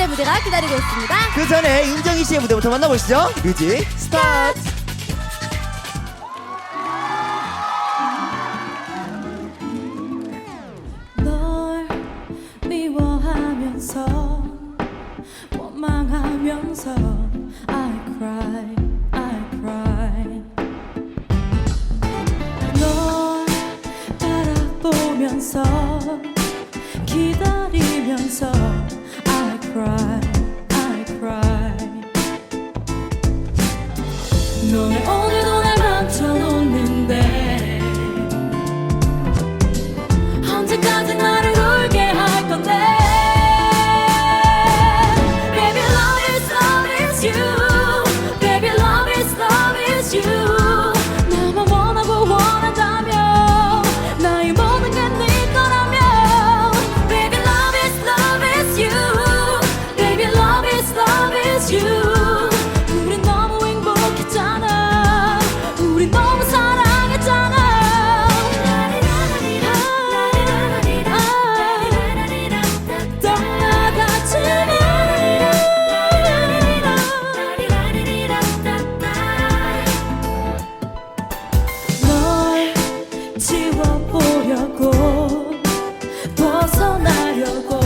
비밀의 무대가 기다리고 있습니다. 그 전에 인정희 씨의 무대부터 만나보시죠. 뮤직 스타트. 널 미워하면서 원망하면서 I cry I cry 널 바라보면서 기다리면서 보려고 벗어나려고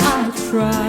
I try